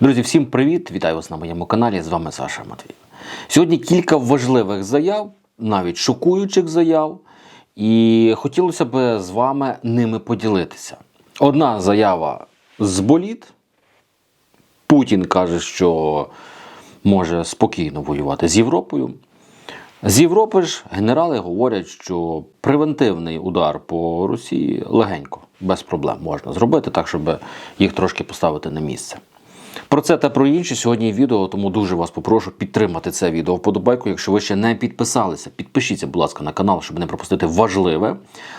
Друзі, всім привіт! Вітаю вас на моєму каналі. З вами Саша Матвій. Сьогодні кілька важливих заяв, навіть шокуючих заяв, і хотілося б з вами ними поділитися. Одна заява з боліт. Путін каже, що може спокійно воювати з Європою. З Європи ж генерали говорять, що превентивний удар по Росії легенько, без проблем можна зробити, так, щоб їх трошки поставити на місце. Про це та про інше сьогодні відео, тому дуже вас попрошу підтримати це відео вподобайку. Якщо ви ще не підписалися, підпишіться, будь ласка, на канал, щоб не пропустити важливе.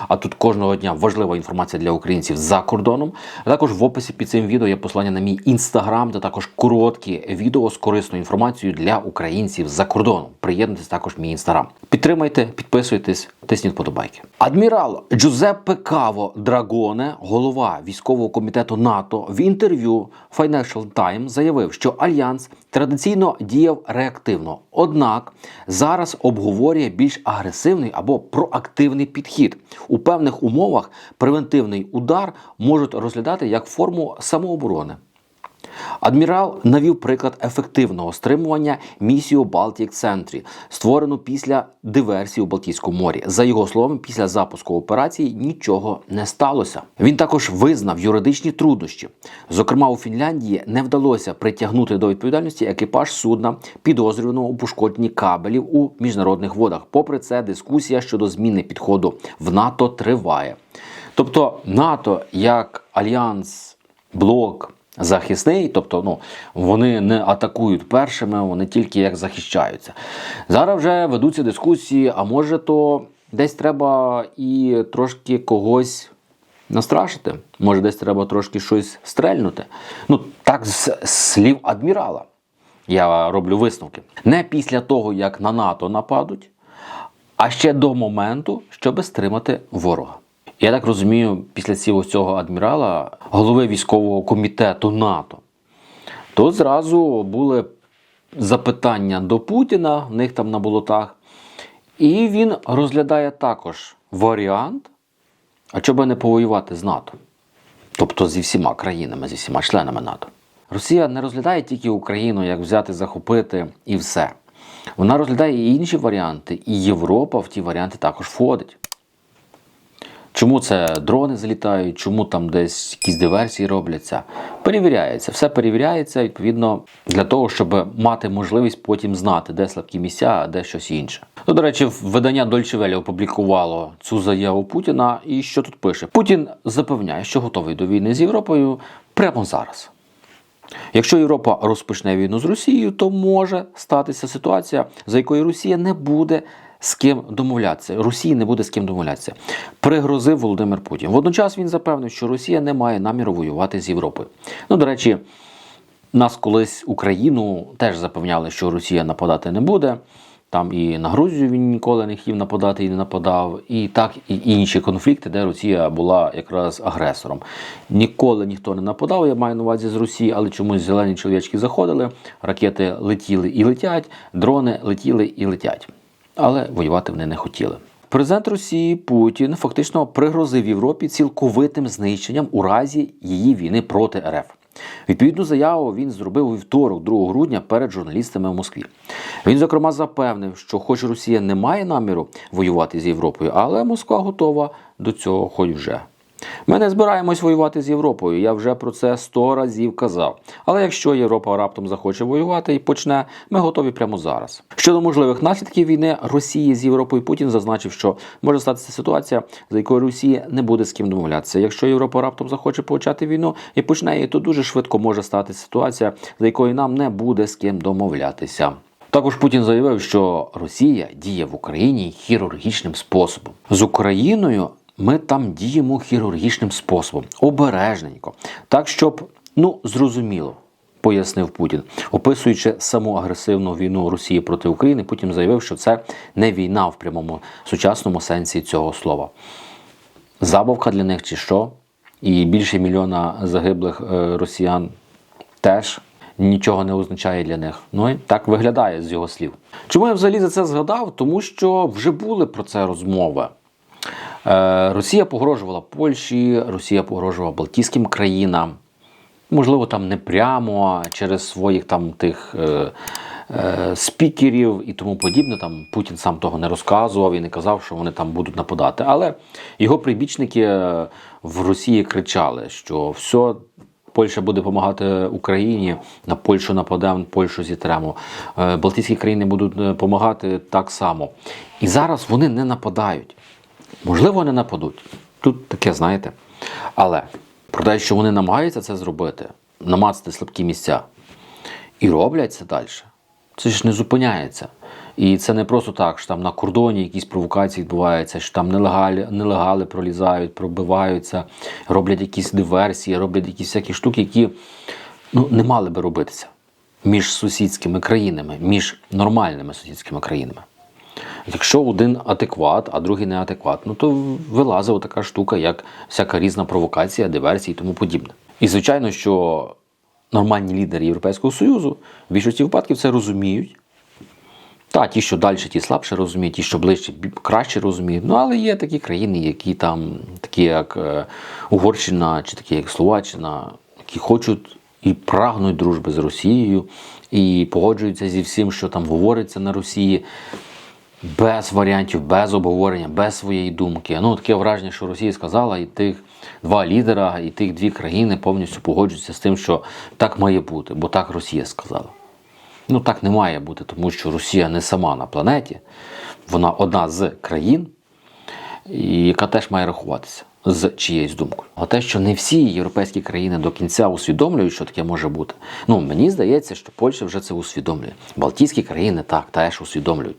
А тут кожного дня важлива інформація для українців за кордоном. А також в описі під цим відео є посилання на мій інстаграм, де також короткі відео з корисною інформацією для українців за кордоном. Приєднуйтесь також в мій інстаграм. Підтримайте, підписуйтесь, тисніть подобайки. Адмірал Джузеппе Каво Драгоне, голова військового комітету НАТО, в інтерв'ю Financial Times заявив, що альянс традиційно діяв реактивно, однак зараз обговорює більш агресивний або проактивний підхід. У певних умовах превентивний удар можуть розглядати як форму самооборони. Адмірал навів приклад ефективного стримування місію Балтік Центрі, створену після диверсії у Балтійському морі. За його словами, після запуску операції нічого не сталося. Він також визнав юридичні труднощі. Зокрема, у Фінляндії не вдалося притягнути до відповідальності екіпаж судна, підозрюваного у пошкодженні кабелів у міжнародних водах. Попри це, дискусія щодо зміни підходу в НАТО триває. Тобто, НАТО як альянс, блок захисний, тобто ну, вони не атакують першими, вони тільки як захищаються. Зараз вже ведуться дискусії, а може то десь треба і трошки когось настрашити, може десь треба трошки щось стрельнути. Ну, так з слів адмірала. Я роблю висновки. Не після того, як на НАТО нападуть, а ще до моменту, щоб стримати ворога. Я так розумію, після цього цього адмірала, голови військового комітету НАТО, то зразу були запитання до Путіна, в них там на болотах, і він розглядає також варіант, а чого не повоювати з НАТО, тобто зі всіма країнами, зі всіма членами НАТО. Росія не розглядає тільки Україну, як взяти, захопити і все. Вона розглядає і інші варіанти, і Європа в ті варіанти також входить. Чому це дрони залітають, чому там десь якісь диверсії робляться? Перевіряється, все перевіряється відповідно для того, щоб мати можливість потім знати, де слабкі місця, а де щось інше. Ну, до речі, видання Дольче Велі опублікувало цю заяву Путіна. І що тут пише? Путін запевняє, що готовий до війни з Європою прямо зараз. Якщо Європа розпочне війну з Росією, то може статися ситуація, за якою Росія не буде з ким домовлятися. Росії не буде з ким домовлятися. Пригрозив Володимир Путін. Водночас він запевнив, що Росія не має наміру воювати з Європою. Ну, до речі, нас колись Україну теж запевняли, що Росія нападати не буде. Там і на Грузію він ніколи не хотів нападати і не нападав, і так і інші конфлікти, де Росія була якраз агресором. Ніколи ніхто не нападав, я маю на увазі з Росії, але чомусь зелені чоловічки заходили, ракети летіли і летять, дрони летіли і летять. Але воювати вони не хотіли. Президент Росії Путін фактично пригрозив Європі цілковитим знищенням у разі її війни проти РФ. Відповідну заяву він зробив у вівторок, 2 грудня, перед журналістами в Москві. Він, зокрема, запевнив, що, хоч Росія не має наміру воювати з Європою, але Москва готова до цього, хоч вже. Ми не збираємось воювати з Європою. Я вже про це сто разів казав. Але якщо Європа раптом захоче воювати і почне, ми готові прямо зараз. Щодо можливих наслідків війни Росії з Європою, Путін зазначив, що може статися ситуація, за якою Росія не буде з ким домовлятися. Якщо Європа раптом захоче почати війну і почне її, то дуже швидко може статися ситуація, за якою нам не буде з ким домовлятися. Також Путін заявив, що Росія діє в Україні хірургічним способом з Україною. Ми там діємо хірургічним способом, обережненько, так щоб ну зрозуміло. Пояснив Путін, описуючи саму агресивну війну Росії проти України, Путін заявив, що це не війна в прямому сучасному сенсі цього слова. Забавка для них чи що? І більше мільйона загиблих е, росіян теж нічого не означає для них. Ну і так виглядає з його слів. Чому я взагалі за це згадав? Тому що вже були про це розмови. Е, Росія погрожувала Польщі, Росія погрожувала Балтійським країнам. Можливо, там не прямо через своїх там тих е, е, спікерів і тому подібне. Там Путін сам того не розказував і не казав, що вони там будуть нападати. Але його прибічники е, в Росії кричали, що все. Польща буде допомагати Україні, на Польщу нападемо, Польщу зітремо. Е, Балтійські країни будуть допомагати так само. І зараз вони не нападають. Можливо, не нападуть. Тут таке, знаєте. Але про те, що вони намагаються це зробити, намацати слабкі місця і роблять це далі, це ж не зупиняється. І це не просто так, що там на кордоні якісь провокації відбуваються, що там нелегалі, нелегали пролізають, пробиваються, роблять якісь диверсії, роблять якісь всякі штуки, які ну, не мали би робитися між сусідськими країнами, між нормальними сусідськими країнами. Якщо один адекват, а другий неадекват, ну то вилазить така штука, як всяка різна провокація, диверсія і тому подібне. І звичайно, що нормальні лідери Європейського Союзу в більшості випадків це розуміють. Та, ті, що далі, ті слабше розуміють, ті, що ближче, краще розуміють. Ну, але є такі країни, які там, такі як е, Угорщина чи такі як Словаччина, які хочуть і прагнуть дружби з Росією, і погоджуються зі всім, що там говориться на Росії, без варіантів, без обговорення, без своєї думки. Ну, таке враження, що Росія сказала, і тих два лідера, і тих дві країни повністю погоджуються з тим, що так має бути, бо так Росія сказала. Ну так не має бути, тому що Росія не сама на планеті, вона одна з країн, яка теж має рахуватися з чиєюсь думкою. А те, що не всі європейські країни до кінця усвідомлюють, що таке може бути. Ну мені здається, що Польща вже це усвідомлює. Балтійські країни так теж усвідомлюють.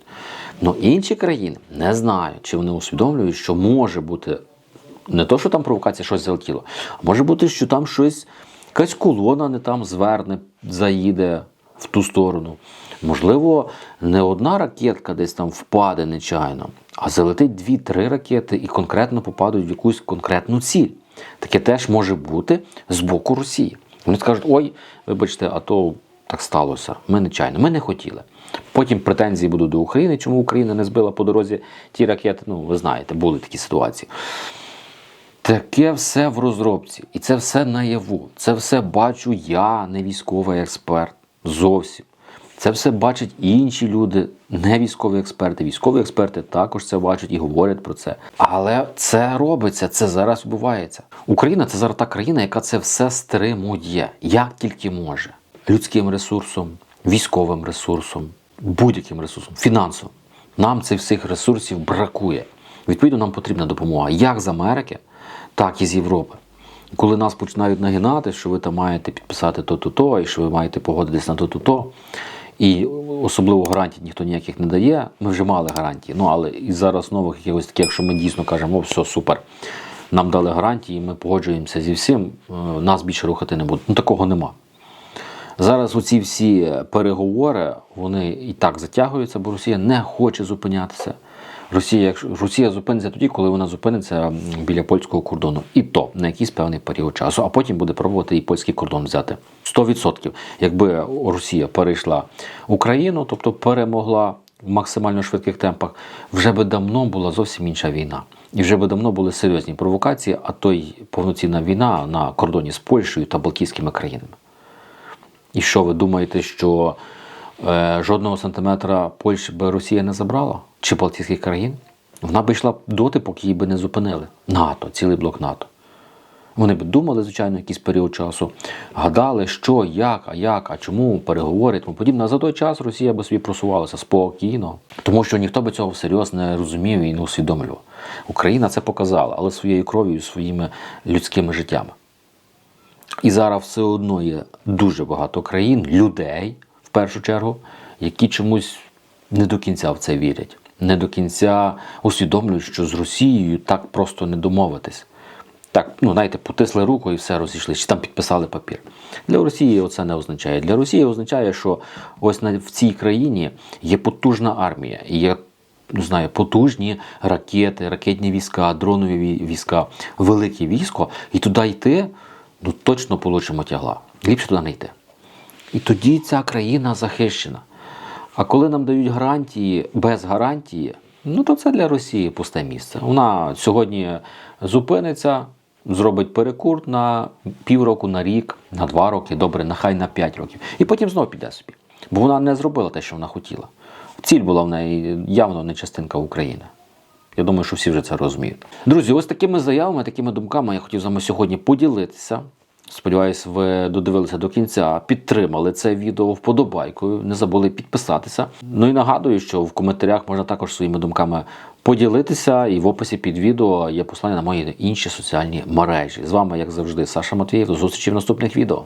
Ну інші країни не знаю, чи вони усвідомлюють, що може бути не то, що там провокація щось залетіло, а може бути, що там щось, якась колона не там зверне, заїде в ту сторону. Можливо, не одна ракетка десь там впаде нечайно, а залетить дві-три ракети і конкретно попадуть в якусь конкретну ціль. Таке теж може бути з боку Росії. Вони скажуть: ой, вибачте, а то так сталося. Ми нечайно, ми не хотіли. Потім претензії будуть до України, чому Україна не збила по дорозі ті ракети. Ну, ви знаєте, були такі ситуації. Таке все в розробці, і це все наяву. Це все бачу я, не військовий експерт. Зовсім. Це все бачать інші люди, не військові експерти. Військові експерти також це бачать і говорять про це. Але це робиться, це зараз відбувається. Україна це зараз та країна, яка це все стримує, як тільки може. Людським ресурсом, військовим ресурсом, будь-яким ресурсом, фінансовим. Нам цих всіх ресурсів бракує. Відповідно, нам потрібна допомога як з Америки, так і з Європи. Коли нас починають нагинати, що ви там маєте підписати то-то-то, і що ви маєте погодитись на то-то-то, і особливо гарантій ніхто ніяких не дає. Ми вже мали гарантії. Ну але і зараз нових якихось таких, якщо ми дійсно кажемо, о, все супер. Нам дали гарантії, ми погоджуємося зі всім, е, нас більше рухати не будуть. Ну такого нема. Зараз оці всі переговори вони і так затягуються, бо Росія не хоче зупинятися. Росія, Росія зупиниться тоді, коли вона зупиниться біля польського кордону, і то на якийсь певний період часу, а потім буде пробувати і польський кордон взяти. 100%. Якби Росія перейшла Україну, тобто перемогла в максимально швидких темпах, вже би давно була зовсім інша війна. І вже би давно були серйозні провокації, а то й повноцінна війна на кордоні з Польщею та Балтійськими країнами. І що ви думаєте, що е, жодного сантиметра Польщі би Росія не забрала? Чи Балтійських країн? Вона би йшла доти, поки її би не зупинили. НАТО, цілий блок НАТО. Вони б думали, звичайно, якийсь період часу, гадали, що, як, а як, а чому, переговори тому подібне. А за той час Росія би собі просувалася спокійно, тому що ніхто би цього всерйоз не розумів і не усвідомлював. Україна це показала, але своєю кров'ю, своїми людськими життями. І зараз все одно є дуже багато країн, людей в першу чергу, які чомусь не до кінця в це вірять, не до кінця усвідомлюють, що з Росією так просто не домовитись. Так, ну знаєте, потисли руку і все розійшли, чи там підписали папір. Для Росії це не означає. Для Росії означає, що ось в цій країні є потужна армія, є не знаю, потужні ракети, ракетні війська, дронові війська, велике військо, і туди йти, ну точно получимо тягла. Ліпше туди не йти. І тоді ця країна захищена. А коли нам дають гарантії без гарантії, ну то це для Росії пусте місце. Вона сьогодні зупиниться, зробить перекур на півроку, на рік, на два роки, добре, нехай на п'ять років. І потім знов піде собі. Бо вона не зробила те, що вона хотіла. Ціль була в неї явно не частинка України. Я думаю, що всі вже це розуміють. Друзі, ось такими заявами, такими думками я хотів з вами сьогодні поділитися. Сподіваюсь, ви додивилися до кінця, підтримали це відео вподобайкою, не забули підписатися. Ну і нагадую, що в коментарях можна також своїми думками поділитися, і в описі під відео є послання на мої інші соціальні мережі. З вами, як завжди, Саша Матвієв. До зустрічі в наступних відео.